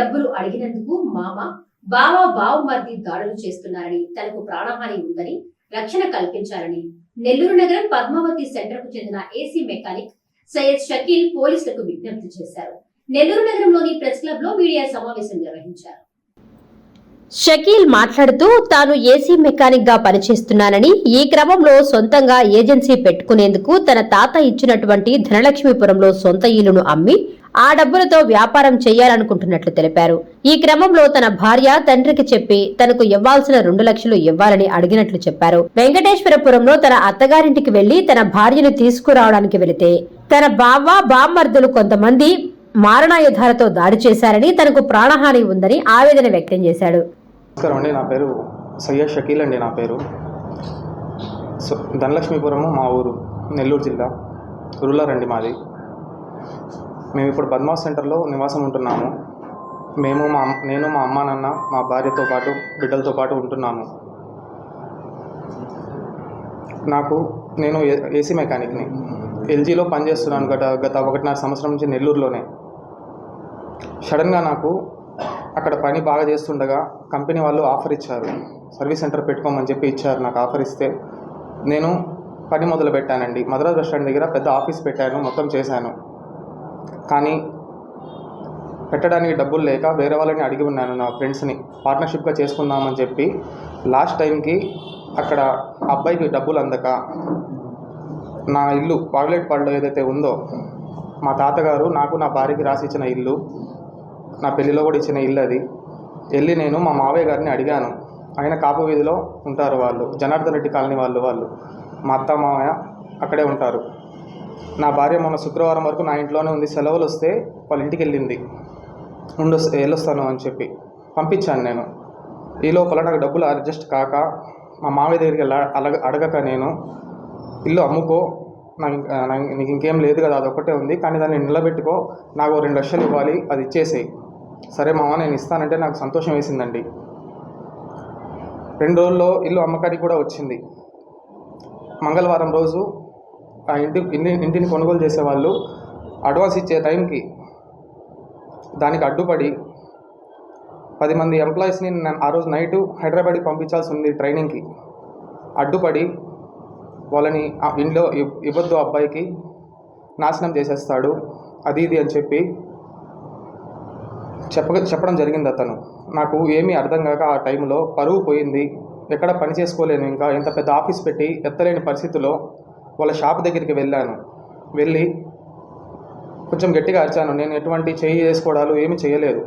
డబ్బులు అడిగినందుకు మామ బావ బావమర్ది దాడులు చేస్తున్నారని తనకు ప్రాణహాని ఉందని రక్షణ కల్పించాలని నెల్లూరు నగరం పద్మావతి సెంటర్కు చెందిన ఏసీ మెకానిక్ సయ్యద్ షకీల్ పోలీసులకు విజ్ఞప్తి చేశారు. నెల్లూరు నగరంలోని ప్రెస్ క్లబ్లో మీడియా సమావేశం నిర్వహించారు. షకీల్ మాట్లాడుతూ తాను ఏసీ మెకానిక్గా పనిచేస్తున్నానని ఈ క్రమంలో సొంతంగా ఏజెన్సీ పెట్టుకునేందుకు తన తాత ఇచ్చినటువంటి ధనలక్ష్మీపురంలో సొంత ఇల్లును అమ్మి ఆ డబ్బులతో వ్యాపారం చేయాలనుకుంటున్నట్లు తెలిపారు. ఈ క్రమంలో తన భార్య తండ్రికి చెప్పి తనకు ఇవ్వాల్సిన రెండు లక్షలు ఇవ్వాలని అడిగినట్లు చెప్పారు. వెంకటేశ్వరపురంలో తన అత్తగారింటికి వెళ్ళి తన భార్యను తీసుకురావడానికి వెళితే తన బావ బామ్మర్దులు కొంతమంది మారణాయుధాలతో దాడి చేశారని తనకు ప్రాణహాని ఉందని ఆవేదన వ్యక్తం చేశాడు. నమస్కారం అండి నా పేరు సయ్యద్ షకీల్ అండి నా పేరు. సో ధనలక్ష్మీపురము మా ఊరు నెల్లూరు జిల్లా రూరల్ అండి మాది. మేము ఇప్పుడు బద్మాస్ సెంటర్లో నివాసం ఉంటున్నాము. మేము మా అమ్- నేను మా అమ్మ నాన్న మా భార్యతో పాటు బిడ్డలతో పాటు ఉంటున్నాము. నాకు నేను ఏ- ఏసీ మెకానిక్ని. ఎల్జీలో పనిచేస్తున్నాను గత గత ఒకటిన్నర సంవత్సరం నుంచి నెల్లూరులోనే. సడన్గా నాకు అక్కడ పని బాగా చేస్తుండగా కంపెనీ వాళ్ళు ఆఫర్ ఇచ్చారు. సర్వీస్ సెంటర్ పెట్టుకోమని చెప్పి ఇచ్చారు నాకు ఆఫర్ ఇస్తే. నేను పని మొదలు పెట్టానండి. మద్రాస్ బస్ స్టాండ్ దగ్గర పెద్ద ఆఫీస్ పెట్టాను మొత్తం చేశాను. కానీ పెట్టడానికి డబ్బులు లేక వేరే వాళ్ళని అడిగి ఉన్నాను నా ఫ్రెండ్స్ని. పార్ట్నర్షిప్గా చేసుకుందామని చెప్పి లాస్ట్ టైంకి అక్కడ అబ్బాయికి డబ్బులు అందక నా ఇల్లు పాడులో ఏదైతే ఉందో మా తాతగారు నాకు నా భార్యకి రాసి ఇచ్చిన ఇల్లు నా పెళ్ళిలో కూడా ఇచ్చిన ఇల్లు అది. వెళ్ళి నేను మా మావయ్య గారిని అడిగాను. ఆయన కాపు వీధిలో ఉంటారు వాళ్ళు. జనార్దన్ రెడ్డి కాలనీ వాళ్ళు వాళ్ళు. మా అత్త మావయ్య అక్కడే ఉంటారు. నా భార్య మొన్న శుక్రవారం వరకు నా ఇంట్లోనే ఉంది. సెలవులు వస్తే వాళ్ళ ఇంటికి వెళ్ళింది. ఉండు వెళ్ళొస్తాను అని చెప్పి పంపించాను నేను. ఈ లోపల నాకు డబ్బులు అడ్జస్ట్ కాక మా మావయ్య దగ్గరికి అలగ అడగక నేను ఇల్లు అమ్ముకో. నాకు నీకు ఇంకేం లేదు కదా అదొకటే ఉంది. కానీ దాన్ని నిలబెట్టుకో. నాకు ఓ రెండు లక్షలు ఇవ్వాలి. అది ఇచ్చేసేయి. సరే మామ నేను ఇస్తానంటే నాకు సంతోషం వేసిందండి. రెండు రోజుల్లో ఇల్లు అమ్మకానికి కూడా వచ్చింది. మంగళవారం రోజు ఆ ఇంటి ఇంటి ఇంటిని కొనుగోలు చేసేవాళ్ళు అడ్వాన్స్ ఇచ్చే టైంకి దానికి అడ్డుపడి పది మంది ఎంప్లాయీస్ని నేను ఆ రోజు నైట్ హైదరాబాద్కి పంపించాల్సి ఉంది ట్రైనింగ్కి. అడ్డుపడి వాళ్ళని ఇంట్లో ఇవ్వద్దు అబ్బాయికి నాశనం చేసేస్తాడు అది ఇది అని చెప్పి చెప్ప చెప్పడం జరిగింది అతను. నాకు ఏమీ అర్థం కాక ఆ టైంలో పరువు పోయింది. ఎక్కడ పని చేసుకోలేను ఇంకా. ఇంత పెద్ద ఆఫీస్ పెట్టి ఎత్తలేని పరిస్థితిలో వాళ్ళ షాప్ దగ్గరికి వెళ్ళాను. వెళ్ళి కొంచెం గట్టిగా అరిచాను. నేను ఎటువంటి చేయి చేసుకోవడాలు ఏమీ చేయలేదు.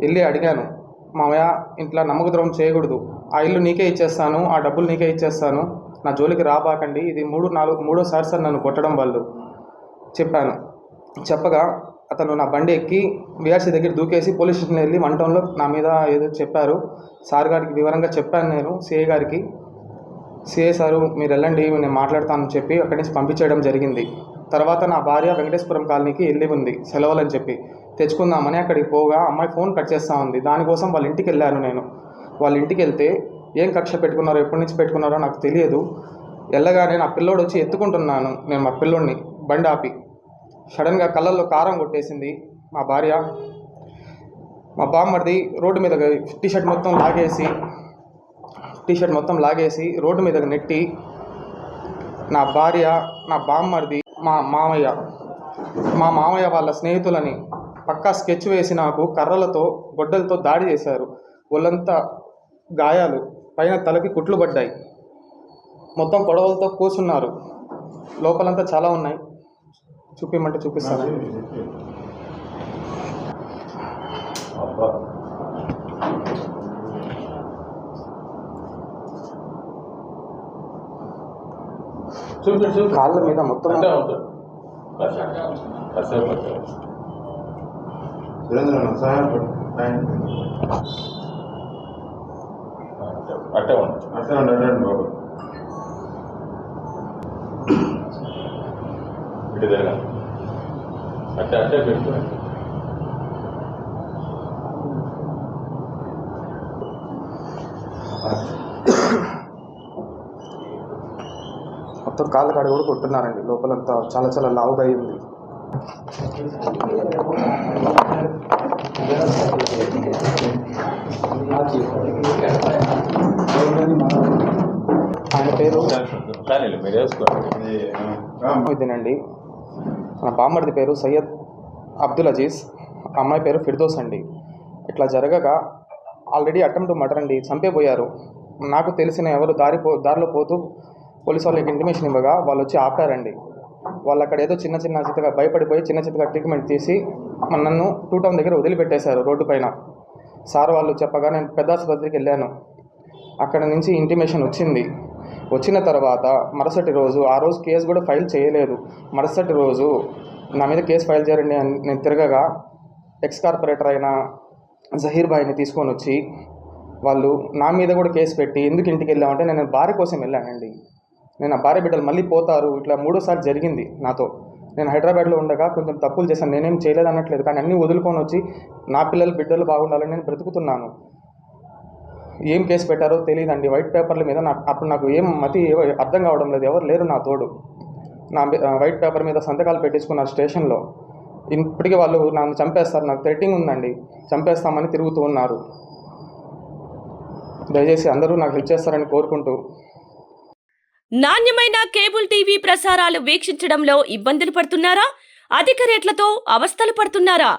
వెళ్ళి అడిగాను. మామయ్య ఇంట్లో నమ్మక ద్రోహం చేయకూడదు. ఆ ఇల్లు నీకే ఇచ్చేస్తాను. ఆ డబ్బులు నీకే ఇచ్చేస్తాను. నా జోలికి రాబాకండి. ఇది మూడు నాలుగు మూడోసారి సార్ నన్ను కొట్టడం వాళ్ళు చెప్పాను. చెప్పగా అతను నా బండి ఎక్కి విఆర్సీ దగ్గర దూకేసి పోలీస్ స్టేషన్ వెళ్ళి వన్ టౌన్లో నా మీద ఏదో చెప్పారు. సార్ గారికి వివరంగా చెప్పాను నేను సిఏ గారికి. సిఏ సారు మీరు వెళ్ళండి నేను మాట్లాడతానని చెప్పి అక్కడి నుంచి పంపించేయడం జరిగింది. తర్వాత నా భార్య వెంకటేశ్వరం కాలనీకి వెళ్ళి ఉంది సెలవులని చెప్పి. తెచ్చుకుందామని అక్కడికి పోగా అమ్మాయి ఫోన్ కట్ చేస్తూ ఉంది. దానికోసం వాళ్ళ ఇంటికి వెళ్ళాను నేను. వాళ్ళ ఇంటికి వెళ్తే ఏం కక్ష పెట్టుకున్నారో ఎప్పటి నుంచి పెట్టుకున్నారో నాకు తెలియదు. వెళ్ళగానే నా పిల్లోడు వచ్చి ఎత్తుకుంటున్నాను నేను మా పిల్లోడిని బండి ఆపి. సడన్గా కళ్ళల్లో కారం కొట్టేసింది మా భార్య. మా బామ్మడిది రోడ్డు మీద టీ షర్ట్ మొత్తం లాగేసి టీ షర్ట్ మొత్తం లాగేసి రోడ్డు మీద నెట్టి నా భార్య నా బామ్మడిది మా మామయ్య మా మామయ్య వాళ్ళ స్నేహితులని పక్కా స్కెచ్ వేసి నాకు కర్రలతో గొడ్డలతో దాడి చేశారు. ఒళ్ళంతా గాయాలు పైన తలకి కుట్లు పడ్డాయి. మొత్తం పొడవలతో కూర్చున్నారు లోపలంతా చాలా ఉన్నాయి. చూపిమంటే చూపిస్తాను. చూపి చూపి కాళ్ళ మీద మొత్తం అట్టే ఉండదు అట్లా ఉండండి బాబు. ఇటు అట్లా అట్లే మొత్తం కాళ్ళ కాడ కూడా కొట్టున్నారండి. లోపలంతా చాలా చాలా లావుగా అయింది. ఆయన ఇదేనండి. నా బామ్మడిది పేరు సయ్యద్ అబ్దుల్ అజీజ్. అమ్మాయి పేరు ఫిర్దోస్ అండి. ఇట్లా జరగగా ఆల్రెడీ అటెంప్ట్ మటర్ అండి. చంపేపోయారు నాకు తెలిసిన ఎవరు దారి పో దారిలో పోతూ పోలీసు వాళ్ళకి ఇంటిమేషన్ ఇవ్వగా వాళ్ళు వచ్చి ఆపారండి. వాళ్ళు అక్కడ ఏదో చిన్న చిన్న చిత్తగా భయపడిపోయి చిన్న చిత్తగా ట్రీట్మెంట్ తీసి నన్ను టూ టౌన్ దగ్గర వదిలిపెట్టేశారు రోడ్డు పైన. సార్ వాళ్ళు చెప్పగా నేను పెద్ద ఆసుపత్రికి వెళ్ళాను. అక్కడ నుంచి ఇంటిమేషన్ వచ్చింది. వచ్చిన తర్వాత మరుసటి రోజు ఆ రోజు కేసు కూడా ఫైల్ చేయలేదు. మరుసటి రోజు నా మీద కేసు ఫైల్ చేయండి అని నేను తిరగగా ఎక్స్ కార్పొరేటర్ అయిన జహీర్ భాయ్ని తీసుకొని వచ్చి వాళ్ళు నా మీద కూడా కేసు పెట్టి ఎందుకు ఇంటికి వెళ్ళామంటే నేను భార్య కోసం వెళ్ళానండి. నేను ఆ భార్య బిడ్డలు మళ్ళీ పోతారు. ఇట్లా మూడోసారి జరిగింది నాతో. నేను హైదరాబాద్లో ఉండగా కొంచెం తప్పులు చేశాను. నేనేం చేయలేదు అనట్లేదు కానీ అన్నీ వదులుకొని వచ్చి నా పిల్లలు బిడ్డలు బాగుండాలని నేను బ్రతుకుతున్నాను. ఏం కేసు పెట్టారో తెలియదండి. వైట్ పేపర్ల మీద నాకు అప్పుడు నాకు ఏం మతి అర్థం కావడం లేదు. ఎవరు లేరు నా తోడు. నా వైట్ పేపర్ మీద సంతకాలు పెట్టించుకున్నారు స్టేషన్లో. ఇప్పటికీ వాళ్ళు నన్ను చంపేస్తారు. నాకు థ్రెటింగ్ ఉందండి. చంపేస్తామని తిరుగుతూ ఉన్నారు. దయచేసి అందరూ నాకు హెల్ప్ చేస్తారని కోరుకుంటూ. నాణ్యమైన కేబుల్ టీవీ ప్రసారాలు వీక్షించడంలో ఇబ్బందులు పడుతున్నారా? అధిక రేట్లతో అవస్థలు పడుతున్నారా?